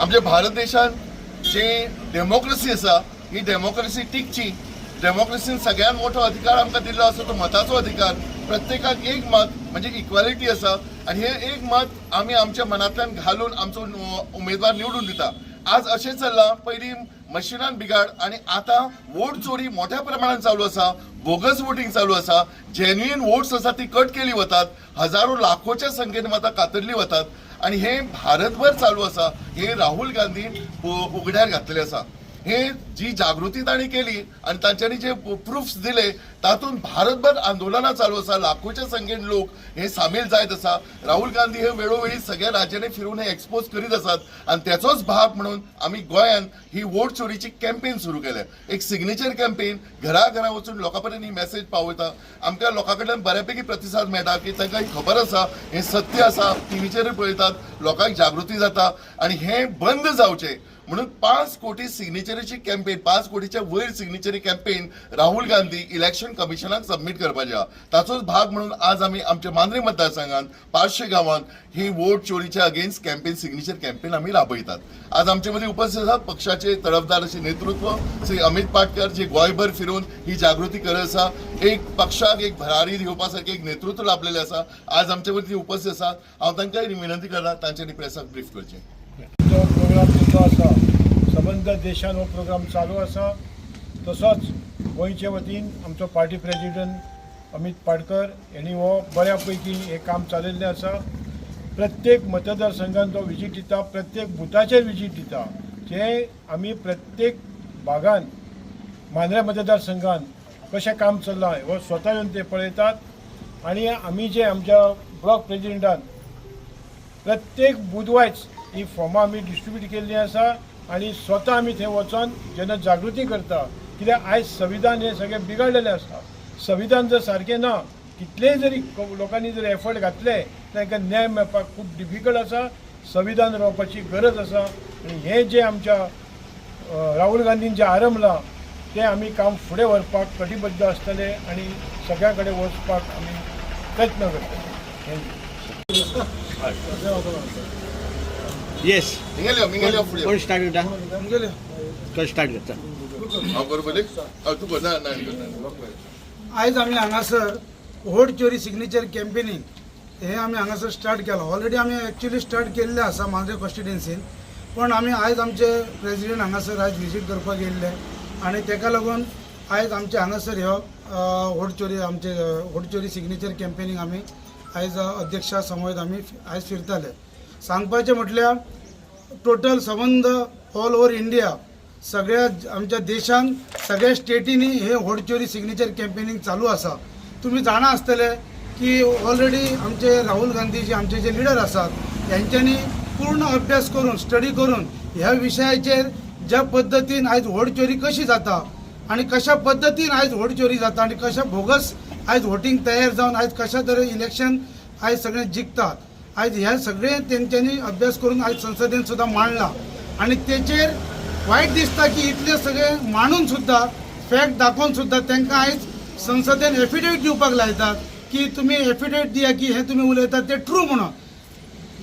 आमच्या भारत देशान जे डेमोक्रेसी आसा ही डेमोक्रेसी टिकची डेमोक्रेसीन सगळ्यात मोठो अधिकार आमकां दिल्लो आसा तो मताचो अधिकार. प्रत्येकाक एक मत म्हणजे इक्वॅलिटी आसा आनी हे एक मत आमी आमच्या मनांतल्यान घालून आमचो उमेदवार निवडून दिता. आज अशें चल्लां पयलीं मशिनान बिगाड आणि आता वोट चोरी मोठ्या प्रमाणात चालू असा बोगस वोटिंग चालू असा जेन्युइन वोट्स आसा ती कट केली वतात हजारो लाखोच्या संख्येन मतां कातरली वतात. आणि हे भारतभर चालू असा. हे राहुल गांधीन उ- उघड्यार घातलेले असा. हे जी जागृती त्यांनी केली आणि तांच्यांनी जे प्रूफ्स दिले तातूंत भारतभर आंदोलनां चालू आसा लाखोच्या संख्येन लोक हे सामील जायत आसा राहुल गांधी हे वेळोवेळी सगळ्या राज्यांनी फिरून हे एक्सपोज करीत असतात आणि त्याचोच भाग म्हणून आम्ही गोंयात ही वोट चोरीची कॅम्पेन सुरू केल्या. एक सिग्नेचर कॅम्पेन घरा घरा वचून लोकां पर्यंत ही मेसेज पावयता आमकां लोकां कडल्यान बऱ्यापैकी प्रतिसाद मेळटा की तांकां ही खबर आसा हे सत्य आसा टीव्हीचेर पळयतात लोकांक जागृती जाता. आणि हे बंद जावचे. म्हणून पाच कोटी सिग्नेचरीची कॅम्पेन पाच कोटीच्या वयर सिग्नेचरी कॅम्पेन राहुल गांधी इलेक्शन कमिशनाक सबमीट करपाच्या. आहा ताचोच भाग म्हणून आज आम्ही आमच्या मांद्रे मतदारसंघात पाचशे गावांत ही वोट चोरीच्या अगेन्स्ट कॅम्पेन सिग्नेचर कॅम्पेन आम्ही राबयतात आज आमच्या मध्ये उपस्थित आसात पक्षाचे तडफदार असे नेतृत्व श्री अमित पाटकर जे गोंयभर फिरून ही जागृती करत आसा एक पक्षाक एक भरारी दिवपासारखे एक नेतृत्व लाभलेले आसा आज आमच्या मदीं उपस्थित आसात हांव तांकां विनंती करता तांच्यांनी प्रेसाक ब्रीफ करचें. जो प्रोग्राम जो आसा संबंद देशान हो प्रोग्राम चालू आसा तसोच गोंयचे वतीन आमचो पार्टी प्रेजिडंट अमित पाडकर यांनी हो बऱ्यापैकी हे काम चालिल्लें आसा प्रत्येक मतदारसंघात जो विजीट दिता प्रत्येक बुथाचेर विजीट दिता जे आमी प्रत्येक भागान मांद्रे मतदारसंघान कशें काम चल्लां हो स्वता येवन ते पळयतात आनी आमी जे आमच्या ब्लॉक प्रेजिडंटान प्रत्येक बुधवायच ही फॉर्मां आमी डिस्ट्रीब्यूट केल्लीं आसा आनी स्वता आमी थंय वचोन जेन्ना जागृती करता. कित्याक आयज संविधान हें सगळें बिगडलेलें आसा संविधान जर सारकें ना कितलेय जरी लोकांनी जर एफर्ट घातले तांकां न्याय मेळपाक खूब डिफिकल्ट आसा संविधान रावपाची गरज आसा आनी हें जें आमच्या राहुल गांधीन जें आरंभलां तें आमी काम फुडें व्हरपाक कटिबद्ध आसतले आनी सगळ्या कडेन वचपाक आमी प्रयत्न करतले थँक्यू. येस मिंगेल्या मिंगेल्या फुडें कोण स्टार्ट करता कोण स्टार्ट करता हांव बरोबर एक हय, तूं कर ना ना ना आयज आमी हांगासर वोट चोरी सिग्नेचर कॅम्पेनींग हे आमी हांगासर स्टार्ट केलां ऑलरेडी आमी एक्चुली स्टार्ट केल्लें आसा मांद्रे कॉन्स्टिट्युन्सीन पण आमी आयज आमचे प्रेजिडेंट हांगासर आयज विजीट करपाक येयल्ले आनी ताका लागून आयज आमचे हांगासर ह्यो वोट चोरी आमचे वोट चोरी सिग्नेचर कॅम्पेनींग आमी आयज अ, अध्यक्षा समोर आमी आयज फिरताले सांगपाचें म्हटल्यार टोटल संबंध ऑल ओव्हर इंडिया सगळ्या आमच्या देशान सगळ्या स्टेटींनी हे होडचोरी सिग्नेचर कॅम्पेनींग चालू आसा तुम्ही जाणा आसतले की ऑलरेडी आमचे राहुल गांधी जे आमचे जे लिडर आसात यांच्यांनी पूर्ण अभ्यास करून स्टडी करून ह्या विशयाचेर ज्या पद्दतीन आयज होडचोरी कशी जाता आणि कशा पद्दतीन आयज होडचोरी जाता आणि कशा भोगस आयज वोटींग तयार जावन आयज कशा तरेन इलेक्शन आयज सगळे जिखतात आयज ह्या सगळे तेंच्यांनी अभ्यास करून आयज संसदेन सुद्दां मांडला. आणि तेचेर वायट दिसता की इतले सगळे मांडून सुद्दां फॅक्ट दाखोवन सुद्दां तांकां आयज संसदेन एफिडेविट दिवपाक लायतात की तुमी एफिडेविट दिया की हे तुमी उलयतात ते ट्रू म्हणून.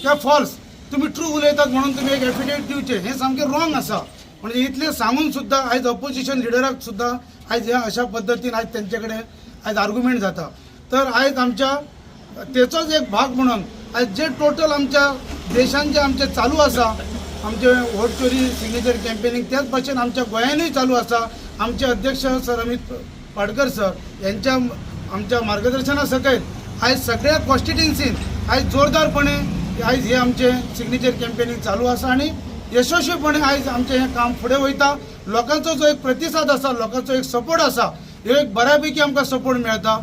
किंवा फॉल्स तुम्ही ट्रू उलयतात म्हणून तुम्ही एक एफिडेविट दिवचे. हे सामकें रॉंग आसा म्हणजे इतले सांगून सुद्दां आयज ऑपोजिशन लिडराक सुद्दां आयज ह्या अशा पद्दतीन आयज तेंचे कडेन आयज आर्ग्युमेंट जाता. तर आयज आमच्या तेचोच एक भाग म्हणून आयज जे टोटल आमच्या देशान जे आमचे चालू आसा आमचे वोट चोरी सिग्नेचर कॅम्पेनींग त्याच भाशेन आमच्या गोंयानूय चालू आसा आमचे अध्यक्ष सर अमित पाडकर सर यांच्या आमच्या मार्गदर्शना सकयल आयज सगळ्या कॉन्स्टिट्युएन्सीन आयज जोरदारपणे आयज हे आमचे सिग्नेचर कॅम्पेनिंग चालू आसा आणि यशस्वीपणे आयज आमचे हे काम फुडें वयता लोकांचो जो एक प्रतिसाद आसा लोकांचो एक सपोर्ट आसा ह्यो एक बऱ्यापैकी आमकां सपोर्ट मेळटा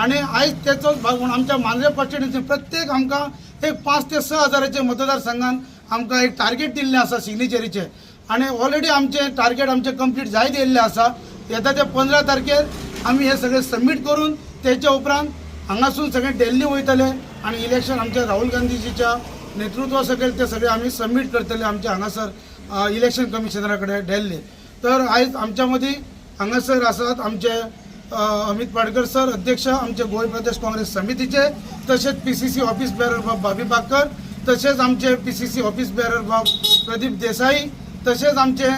आणि आयज तेचोच भाग म्हणून आमच्या मांद्रे कॉन्स्टिट्युन्सीन प्रत्येक आमकां एक पांच ते स हजाराचे मतदारसंघान आमकां एक टार्गेट दिल्लें आसा सिग्नेचरीचे आणि ऑलरेडी आमचे टार्गेट आमचे कंप्लीट जायत येयल्लें आसा. येता ते पंदरा तारखेर आमी हे सगळे सबमीट करून तेच्या उपरांत हांगासून सगळे दिल्ली वयतले आणि इलेक्शन आमच्या राहुल गांधीजीच्या नेतृत्वा सकयल ते सगळे आमी सबमीट करतले आमच्या हांगासर इलेक्शन कमिशनरा कडेन तर आयज आमच्या मदीं हांगासर आसात आमचे अमित पाडकर सर अध्यक्ष आमचे गोंय प्रदेश काँग्रेस समितीचे तसेच P C C office bearer Babi Bakar तसेच आमचे P C C office bearer Bab Pradeep Desai तसेच आमचे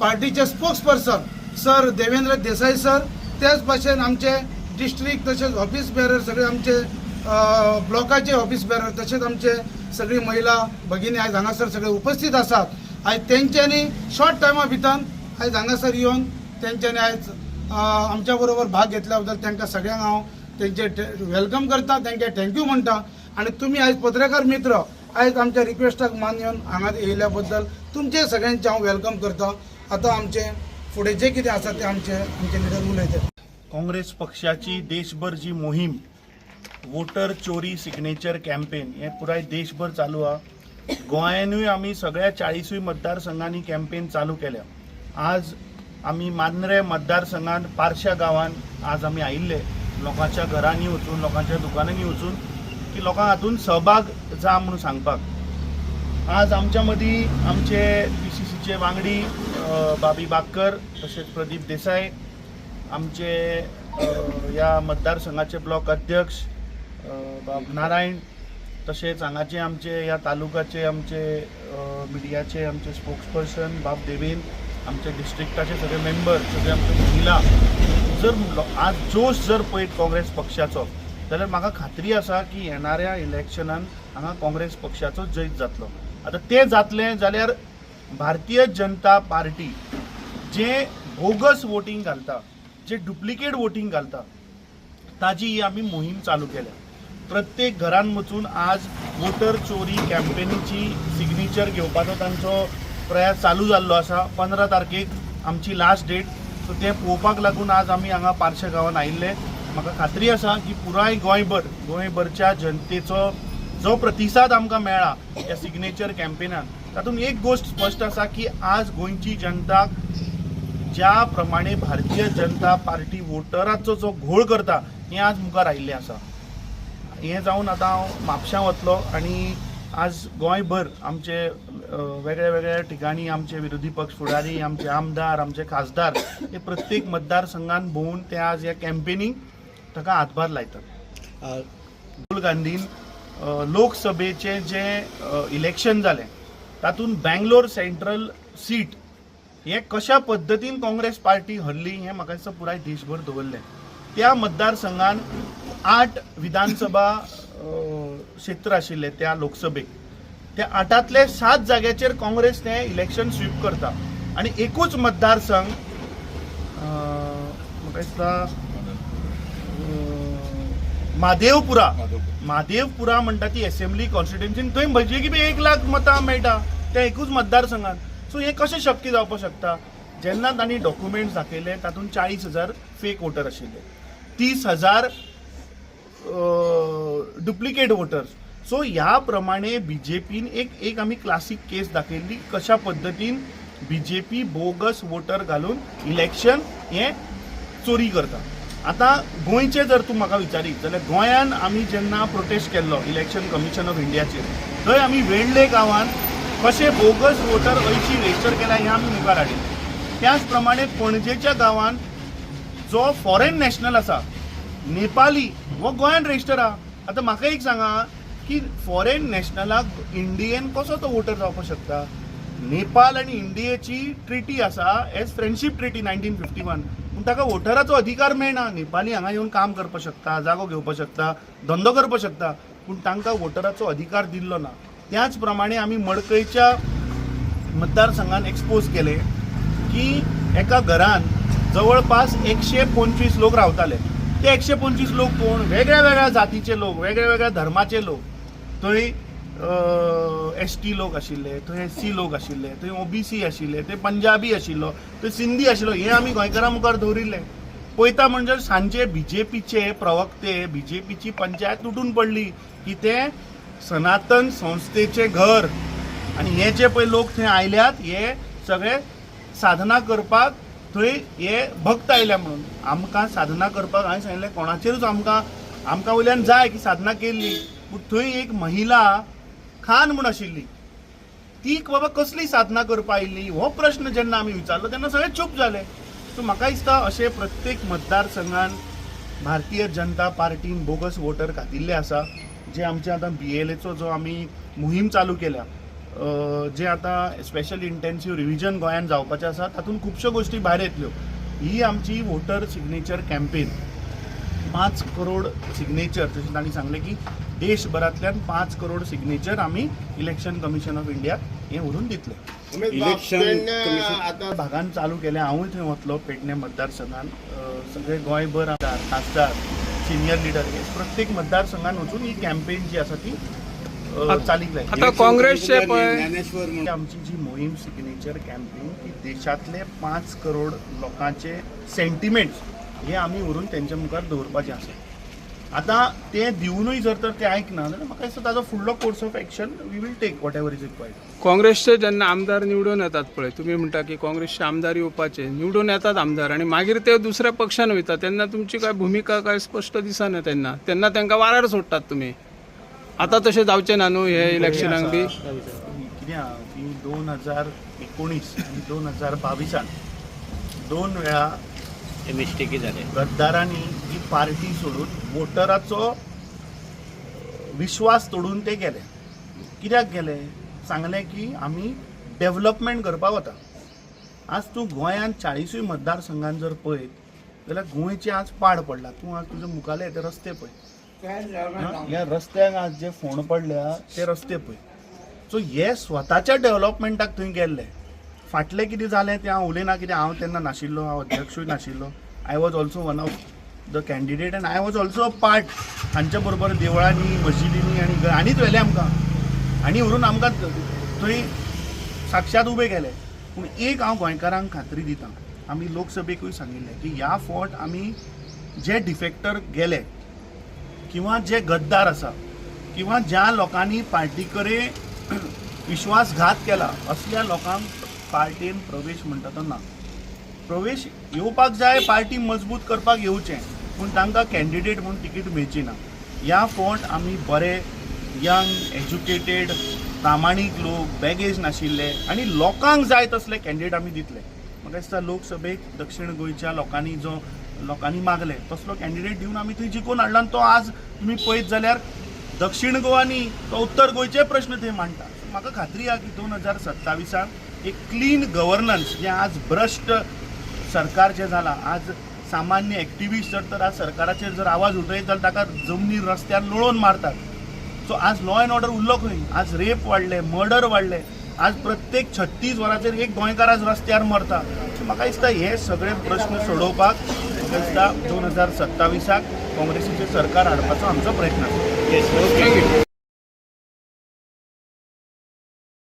पार्टीचे spokesperson sir Devendra Desai sir त्याच भाशेन आमचे डिस्ट्रिक्ट तसेच ऑफिस बॅरर सगळे आमचे ब्लॉकाचे ऑफिस बॅरर तसेच आमचे सगळी महिला भगिनी आयज हांगासर सगळे उपस्थित आसात आयज तेंच्यांनी शॉर्ट टायमा भितर आयज हांगासर येवन तेंच्यांनी आयज आमच्या बरोबर भाग घेतल्या बद्दल तांकां सगळ्यांक हांव हो, तेंचे वेलकम करता त्यांचे थँक्यू म्हणटा आनी तुमी आयज पत्रकार मित्र आयज आमच्या रिक्वेस्टाक मान येवन हांगा येयल्या बद्दल तुमचे सगळ्यांचे हांव वेलकम करता. आतां आमचे फुडें जें कितें आसा तें आमचे आमचे लिडर उलयतात काँग्रेस पक्षाची देशभर जी मोहीम वोटर चोरी सिग्नेचर कॅम्पेन हे पुराय देशभर चालू हा. गोंयानूय आमी सगळ्या चाळीसूय मतदारसंघांनी कॅम्पेन चालू केल्या. आज आमी मांद्रे मतदारसंघात पारशा गावात आज आमी आयिल्ले लोकांच्या घरांनी वचून लोकांच्या दुकानांनी वचून की लोकांक हातून सहभाग जा म्हणून सांगपाक आज आमच्या मदीं आमचे पी सी सीचे वांगडी बाबी बाक्कर तशेंच प्रदीप देसाय आमचे ह्या मतदारसंघाचे ब्लॉक अध्यक्ष बाब नारायण तशेंच हांगाचे आमचे ह्या तालुकाचे आमचे मिडियाचे आमचे स्पोक्सपर्सन बाब देवेंद्र आमचे डिस्ट्रिक्टाचे सगळे मेंबर सगळे आमचे महिला जर आज जोश जर पळयत काँग्रेस पक्षाचो जाल्यार म्हाका खात्री आसा की येणाऱ्या इलेक्शनान हांगा काँग्रेस पक्षाचो जैत जातलो. आतां तें जातलें जाल्यार भारतीय जनता पार्टी जे बोगस वोटींग घालता जे डुप्लिकेट वोटींग घालता ताजी ही आमी मोहीम चालू केल्या. प्रत्येक घरान वचून आज वोटर चोरी कॅम्पेनीची सिग्नेचर घेवपाचो तांचो प्रयास चालू जाल्लो आसा पंदरा तारखेक आमची लास्ट डेट सो तें पळोवपाक लागून आज आमी हांगा पारशे गांवांत आयिल्ले. म्हाका खात्री आसा की पुराय गोंयभर गोंयभरच्या जनतेचो जो प्रतिसाद आमकां मेळ्ळा ह्या सिग्नेचर कॅम्पेनान तातूंत एक गोश्ट स्पश्ट आसा की आज गोंयची जनता ज्या प्रमाणे भारतीय जनता पार्टी वोटराचो जो घोळ करता हें आज मुखार आयिल्लें आसा. हें जावन आतां हांव म्हापशां वतलो आनी आज गोंयभर आमचे वेगळ्या वेगळ्या ठिकाणी आमचे विरोधी पक्ष फुडारी आमचे आमदार आमचे खासदार हे प्रत्येक मतदारसंघान भोंवून ते आज ह्या कॅम्पेनीक ताका हातभार लायतात. राहुल गांधीन लोकसभेचे जे इलेक्शन जालें तातूंत बँगलोर सेंट्रल सीट हे कशा पद्दतीन काँग्रेस पार्टी हरली हें म्हाका दिसता पुराय देशभर दवरलें. त्या मतदारसंघान आठ विधानसभा क्षेत्र आशिल्ले त्या लोकसभेक त्या आठांतले सात जाग्याचेर काँग्रेस तें इलेक्शन स्वीप करता. आनी एकूच मतदारसंघ म्हाका दिसता म्हादेवपुरा म्हादेवपुरा म्हणटा ती असेंब्ली कॉन्स्टिट्युन्सीन थंय म्हणजे की एक लाख मतां मेळटा त्या एकूच मतदारसंघात. सो हें कशें शक्य जावपाक शकता? जेन्ना तांणी डॉक्युमेंट्स दाखयले तातूंत चाळीस हजार फेक वोटर आशिल्ले तीस हजार डुप्लिकेट वोटर्स सो ह्या प्रमाणे बी जे पीन एक एक आमी क्लासीक केस दाखयल्ली कशा पद्दतीन B J P bogus voter घालून इलेक्शन हें चोरी करता आतां गोंयचें जर तूं म्हाका विचारीत जाल्यार गोंयान आमी जेन्ना प्रोटेस्ट केल्लो इलेक्शन कमिशन ऑफ इंडियाचेर थंय आमी वेळ्ळे गांवांत कशे बोगस वोटर अंयशी रेजिस्टर केला हें आमी मुखार हाडिल्लें त्याच प्रमाणे पणजेच्या गांवांत जो फॉरेन नॅशनल आसा नेपाली हो गोंयान रजिस्टर आहा आतां म्हाका एक सांगा की फॉरेन नॅशनलाक इंडियेन कसो तो वोटर जावपाक शकता? नेपाल आनी इंडियेची ट्रिटी आसा as friendship treaty nineteen fifty one पूण ताका वोटराचो अधिकार मेळना. नेपाली हांगा येवन काम करपाक शकता जागो घेवपाक शकता धंदो करपाक शकता पूण तांकां वोटराचो अधिकार दिल्लो ना. त्याच प्रमाणे आमी मडकयच्या मतदारसंघान एक्सपोज केले की एका घरान जवळपास एकशे पंचवीस लोक रावताले. ते एकशे पंचवीस लोक कोण? वेगळ्या वेगळ्या जातीचे लोक वेगळ्या वेगळ्या धर्माचे लोक. थंय एस टी लोक आशिल्ले थंय एस सी लोक आशिल्ले थंय ओबीसी आशिल्ले थंय पंजाबी आशिल्लो थंय सिंधी आशिल्लो हे आमी गोंयकारां मुखार दवरिल्ले पळयता म्हणजे सांजे बी जे पीचे प्रवक्ते बी जे पीची पंचायत तुटून पडली की ते सनातन संस्थेचे घर. आनी हे जे पळय लोक थंय आयल्यात हे सगळे साधना करपाक थंय हे भक्त आयल्या म्हणून. आमकां साधना करपाक हांवें सांगिल्लें कोणाचेरूच आमकां आमकां वयल्यान जाय की साधना केल्ली पूण थंय एक महिला खान म्हूण आशिल्ली. ती बाबा कसली साधना करपा आयिल्ली हो प्रश्न जेन्ना आमी विचारलो तेन्ना सगळे चूप जाले. सो म्हाका दिसता अशें प्रत्येक मतदारसंघान भारतीय जनता पार्टीन बोगस वोटर घातिल्ले आसा जे आमचे आतां बी एल एचो जो आमी मोहीम चालू केल्या. जे आता स्पेशल इंटेन्सिव्ह रिव्हिजन गोंयान जावपाचें आसा तातूंत खुबश्यो गोश्टी भायर येतल्यो. ही आमची वोटर सिग्नेचर कॅम्पेन पांच करोड सिग्नेचर जशें तांणी सांगलें की देशभरांतल्यान पांच करोड सिग्नेचर आमी इलेक्शन कमिशन ऑफ इंडियाक हें व्हरून दितले. इलेक्शन कमिशन आता भागान चालू केलें हांवूय थंय वतलो पेडणे मतदारसंघान. अ, सगळे गोंयभर खासदार सिनियर लिडर हे प्रत्येक मतदारसंघान वचून ही कॅम्पेन जी आसा ती चालीक आता काँग्रेसचे पळय ज्ञानेश्वर म्हणून. आमची जी मोहीम सिग्नेचर कॅम्पेन ही देशातले पांच करोड लोकांचे सेंटिमेंट्स हे आमी व्हरून तेंच्या मुखार दवरपाचे आसा आतां ते दिवनूय जर तर ते आयकना जाल्यार म्हाका दिसता ताजो फुडलो course of action we will take whatever is required काँग्रेसचे जेन्ना आमदार निवडून येतात पळय तुम्ही म्हणटा की काँग्रेसचे आमदार येवपाचे निवडून येतात आमदार आणि मागीर ते दुसऱ्या पक्षान वयता तेन्ना तुमची काय भूमिका काय स्पश्ट दिसना तेन्ना तेन्ना तांकां वारार सोडटात तुमी आता तशें जावचें ना न्हू हे इलेक्शनाक बी कित्याक की दोन हजार एकोणीस आनी दोन हजार बावीसान दोन वेळा हे मिस्टेकी झाले. गद्दारांनी ही पार्टी सोडून वोटराचो विश्वास तोडून ते गेले. कित्याक गेले? सांगले की आमी डेव्हलपमेंट करपाक वता आज तूं गोंयांत चाळीसूय मतदारसंघान जर पळयत जाल्यार गोंयचे आज पाड पडला. तूं आज तुजे मुखाले ते रस्ते पळय ह्या रस्त्याक आज जे फोण पडल्या ते रस्ते पळय सो हे स्वताच्या डेव्हलपमेंटाक थंय गेल्ले फाटलें कितें जालें तें हांव उलयना कितें हांव तेन्ना नाशिल्लो हांव अध्यक्षूय नाशिल्लो. I was also one of the candidate and I was also a part हांच्या बरोबर देवळांनी मशिदींनी आनी घ- आनीच व्हेले आमकां. आनी व्हरून आमकां थंय साक्षात उबे केले. पूण एक हांव गोंयकारांक खात्री दितां. आमी लोकसभेकूय सांगिल्लें की ह्या फावट आमी जे डिफेक्टर गेले किंवा जे गद्दार आसा किंवा ज्या लोकांनी पार्टी कडेन विश्वासघात केला असल्या लोकांक पार्टीन प्रवेश म्हणटा तो ना. प्रवेश येवपाक जाय पार्टी मजबूत करपाक येवचें पूण तांकां कॅन्डिडेट म्हूण तिकीट मेळची ना ह्या फावट आमी बरे यंग एज्युकेटेड प्रामाणीक लोक बॅगेज नाशिल्ले आनी लोकांक जाय तसले कॅन्डिडेट आमी दितले. म्हाका दिसता लोकसभेक दक्षिण गोंयच्या लोकांनी जो लोकांनी मागले. तसलो कॅन्डिडेट दिवन आमी थंय जिखून हाडला आनी तो आज तुमी पळयत जाल्यार दक्षिण गोवानी तो उत्तर गोंयचे प्रश्न थंय मांडटा म्हाका खात्री आहा की दोन हजार सत्ताविसाक एक क्लीन गव्हर्नन्स जे आज भ्रश्ट सरकार जे जालां आज सामान्य ॲक्टिव्हिस्ट जर तर आज सरकाराचेर जर आवाज उठयत जाल्यार ताका जमनीर रस्त्यार लोळोवन मारतात. सो आज लॉ अँड ऑर्डर उरलो खंय आज रेप वाडले मर्डर वाडले आज प्रत्येक छत्तीस वरांचेर एक गोंयकार आज रस्त्यार मरता सो म्हाका दिसता हे सगळे प्रश्न सोडोवपाक म्हाका दोन हजार सत्तावीसाक काँग्रेसीचें सरकार हाडपाचो आमचो प्रयत्न आसा